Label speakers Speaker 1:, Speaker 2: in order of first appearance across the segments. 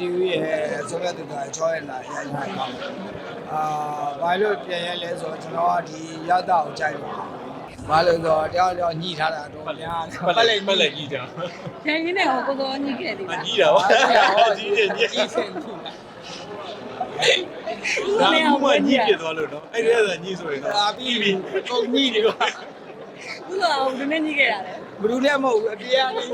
Speaker 1: BGV ရဲ့ဆုံးဖြတ်သူကချောရလာရိုက်လာကောင်းအာဘာလို့ပြန်ရဲလဲဆိုတော့ကျွန်တော်ကဒီရတာကိုကြိုက်တယ်ဘာလို့ဆိုတော့တယောက်တယောက်ညှိထားတာတော့များ
Speaker 2: ပတ်လိုက်ပတ်လိုက်ကြီးတာ
Speaker 3: ရန်ရင်းနဲ့ဟောကိုကောညှိခဲ့တယ်
Speaker 2: အ
Speaker 3: လား
Speaker 2: ကြီးတာပါကြီးတယ်ကြီး
Speaker 1: ကြီးစင်ခု
Speaker 2: ဒါမှမကြီးပြသွားလို့နော်အဲ့ဒီကကြီးဆိုရင်တော့
Speaker 1: အာပြီးပြီကုန်ညှိတယ်ကွာ
Speaker 3: ဘူးလားဟိုနည်းနည်းညှိခဲ့ရတယ်
Speaker 1: ဘလူးလည်းမဟုတ်ဘူးအပြေကနေ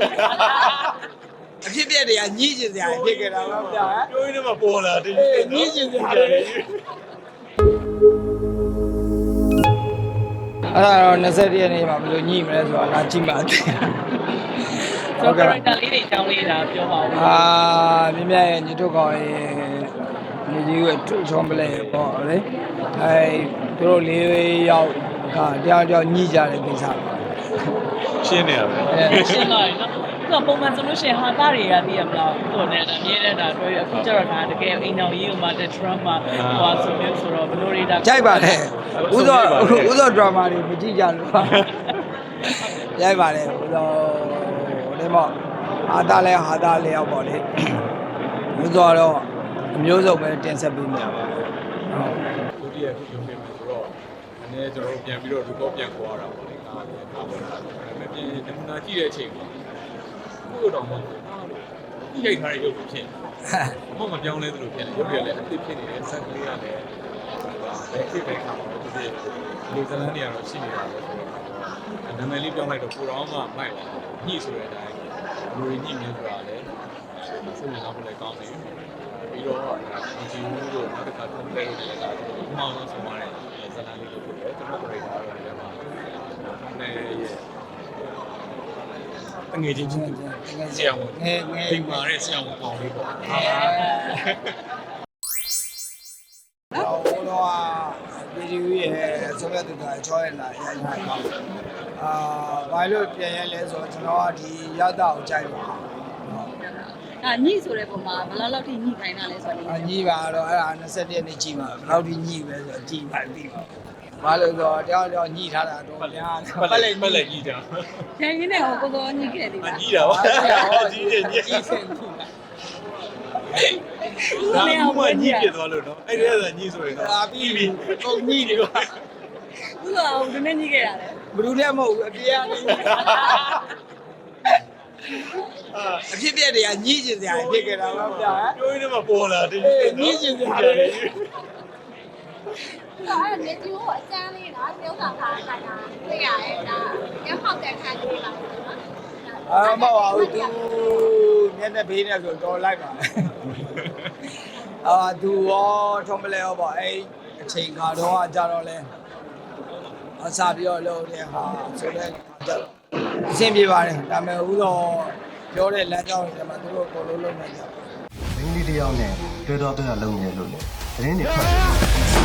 Speaker 1: အဖြစ်ပြက်တွေကညှိကျင်စရာဖြစ်ကြတာတော့ဗျာ
Speaker 2: ပြောရင်းမှာပေါ်လာတယ်
Speaker 1: အေးညှိကျင်စရာတွေအဲ့ဒါတော့20ရက်နေ့မှာဘယ်လိုညှိမလဲဆိုတော့လာကြည့်မှသိ
Speaker 3: ဆိုတော့ character လေးတွေအကြောင်းလေးဒါပြောပါဦး
Speaker 1: အာမြင်မြရဲ့ညီတို့ကောင်ရဲ့ညီကြီးကထုချောင်းပလဲပေါ့လေအဲသူတို့လေးယောက်ကတရားကြောင့်ညှိကြတဲ့ကိစ္စပါ
Speaker 2: ရှင်းနေရပဲ
Speaker 1: အဲ
Speaker 3: ရှင်းလာပြီနော် သူကပုံမှန်ဆိုလို့ရှိရင်ဟာသားတွေကသိရမလားဟိုနဲ့အမြဲတမ်းဒါပြောရအခုကျတော့ဒါတကယ်အိမ်တော်ကြီးကိုမှတဲ့ drama ဟိုဆိုမျိုးဆိုတော့ဘယ်လိုတွေဒါ
Speaker 1: ကြိုက်ပါတယ်ဥသောဥသောဒရာမာတွေမကြည့်ကြလို့ပါကြိုက်ပါတယ်ဥသောဒီမော့ဟာသားလဲဟာသားလဲရောက်ပေါ့လေဥသောတော့အမျိုးစုံပဲတင်ဆက်ပေးနေရပါဟုတ်
Speaker 2: ဒုတိယခုရုံနေမှာဆိုတော့အနေနဲ့ကျွန်တော်တို့ပြန်ပြီးတော့ record ပြန်ခေါ်ရတာပေါ့လေကားပြန်ကားပေါ်လာဒါပေမဲ့ပြန်နမူနာကြည့်တဲ့အချိန်မှာ ခုတော့မှဒီရိုက်ထားတဲ့ရုပ်ဖြစ်နေမမပြောင်းလဲသလိုဖြစ်နေရုပ်ရလည်းအသစ်ဖြစ်နေတယ်ဆက်ကလေးကလည်းဘယ်ဖြစ်ပဲခါမှာဒီဒီဇလန်တွေကတော့ရှိနေတာပဲဆိုတော့နာမည်လေးပြောင်းလိုက်တော့ကိုတော်မှမိုက်လာညှိဆိုတဲ့အတိုင်းလူတွေညှိမြင်ဆိုတာလည်းစိတ်ဝင်စားဖို့လည်းကောင်းတယ်ပြီးတော့ဒီဂျီဦးတို့နောက်တစ်ခါထုံးလဲလို့လည်းဒါအမှောင်ဆုံးဆုံးသွားတဲ့ဇလန်လေးတွေဖြစ်တယ်ကျွန်တော်တို့လည်းဒါတော့ဒီမှာနဲ့ရဲ့ အငယ်ချင်းချင်းဆရာဝန်
Speaker 1: ငယ်ငယ်
Speaker 2: ဒီမှာတဲ့ဆရာဝန်ပေါင်းလေးပေါ့
Speaker 1: ဟိုတော့ BGV ရဲ့ဆုံးဖြတ်သူကချောရလာရိုက်လာကောင်းအာဘာလို့ပြန်ရဲလဲဆိုတော့ကျွန်တော်ကဒီရတာကိုကြိုက်တယ်
Speaker 3: ဒါညှိဆိုတဲ့ပုံမှာဘယ်လောက်လောက်ထိညှိခိုင်းတာလဲဆိုတော့
Speaker 1: အညီပါတော့အဲ့ဒါ20ရက်နေ့ကြည့်ပါဘယ်လောက်ဒီညိပဲဆိုတော့ကြည့်ပါပြီ ဘာလို့ဆိုတော့တယောက်တယောက်ညိထားတာတော့များ
Speaker 2: ပတ်လိုက်ပတ်လိုက်ကြီးတာ
Speaker 3: ရန်ရင်းနဲ့ဟောကိုကောညှိခဲ့တယ်
Speaker 2: အ
Speaker 3: လား
Speaker 2: ကြီးတာပါကြီးတယ်ကြီး
Speaker 1: ကြီးစင်ခု
Speaker 2: ဒါမှမကြီးပြသွားလို့နော်အဲ့ဒီကကြီးဆိုရင်တော့
Speaker 1: အာပြီးပြီကုန်ညိတယ်ကွာ
Speaker 3: ဘူးလားဟိုနည်းနည်းညှိခဲ့ရတယ်
Speaker 1: ဘလူးလည်းမဟုတ်ဘူးအပြေကနေအဖြစ်ပြက်တွေကညိကျင်စရာဖြစ်ကြတာတော့ဗျာ
Speaker 2: ပြောရင်းမှာပေါ်လာတယ်
Speaker 1: အေးညိကျင်စရာတွေ
Speaker 4: အဲ့ဒါနေဒီကိုအကျန်းလေးနော်ပြုံးဆောင်ထားတာကတွေ့ရတယ်ဒါရဖောက်တဲ့ခန်းလေးပါနော်
Speaker 1: အာမဟုတ်ပါဘူးသူမျက်နှာဖေးနေဆိုတော့လိုက်ပါအာသူရောထုံးပလဲရောပေါ့အဲ့အချိန်ခါတော့ကြတော့လဲအစားပြီးတော့လုပ်တယ်ဟာဆိုတော့ကြတော့အဆင်ပြေပါတယ်ဒါပေမဲ့ဦးတော့ပြောတဲ့လမ်းကြောင်းတွေမှာသူတို့ကိုလုံးလုံးနေကြပါ
Speaker 5: မင်းလေးတစ်ယောက်နဲ့တွဲတော့တွဲတော့လုပ်နေလို့လေသတင်းတွေဖတ်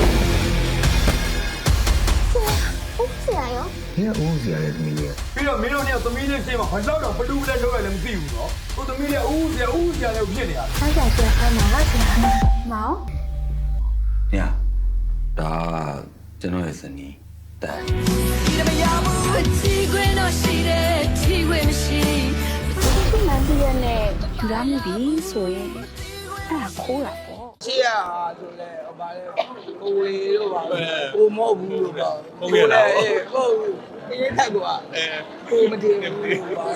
Speaker 4: နော်။
Speaker 5: ဘယ်အိုးစရာလဲသမီးရဲ့။
Speaker 6: ပြီးတော့မင်းတို့နဲ့သမီးလေးဖြစ်မှာဘာလို့တော့ဘလူးဘလက်လောက်ရလဲမသိဘူးနော်။ကိုသမီးလေးအိုးစရာအိုးစရာလည်းဖြစ်နေတာ။
Speaker 4: ဟုတ်တယ်ရှင်ဟုတ်မှာဟုတ်ရှင်။မောင်။
Speaker 5: ညာ။ဒါကျွန်တော်ရဲ့ဇနီးတန်။ဒီမရဘူးအ
Speaker 4: ချီခွင်းတော့ရှိတယ်ချီခွင်းမရှိ။ဒီမှန်ပြရနဲ့ဒါမျိုးပြီးဆိုရင်အဲ့ဒါခိုးတာ ပေါ့
Speaker 1: ရှေ့ရဆိုလဲဟိုပါလေကိုဝေတို့ပါကိုမဟုတ်ဘူးလို့ပေါ့ဟုတ်ဘူးဒီထိုက်ကွာ
Speaker 2: အဲ
Speaker 1: ကိုမတည်ဘူးပါ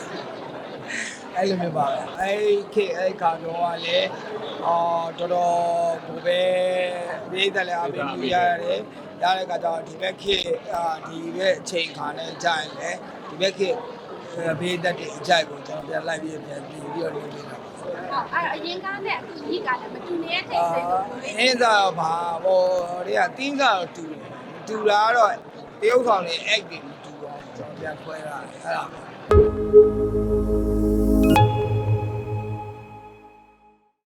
Speaker 1: အဲ့လိုမျိုးပါအဲ့ခေအဲ့ကာတော့ကလည်းအော်တော်တော်ကိုပဲပြည်တယ်လည်းအပြင်ပြရတယ်ရတဲ့ကကြောင့်ဒီဘက်ခေအာဒီဘက်အချိန်ခါနဲ့ကြာရင်လည်းဒီဘက်ခေ ဘေးတက်တဲ့အကြိုက်ကိုကျွန်တော်ပြန်လိုက်ပြီးပြန်ပြီးပြီးတော့လုပ်နေတာ
Speaker 4: အဲ့အရင်ကားနဲ့အခုကြီးကလည်းမတူနေတဲ့ထိ
Speaker 1: အာ
Speaker 4: တ်စိတ်ကို
Speaker 1: အင်းစားတော့ဘာဟိုတွေကတင်းစားတော့တူတယ်တူတာကတော့တရုတ်ဆောင်နေ act တွေမတူတော့ကျွန်တော်ပြန်ခွဲရတယ်အဲ့ဒါ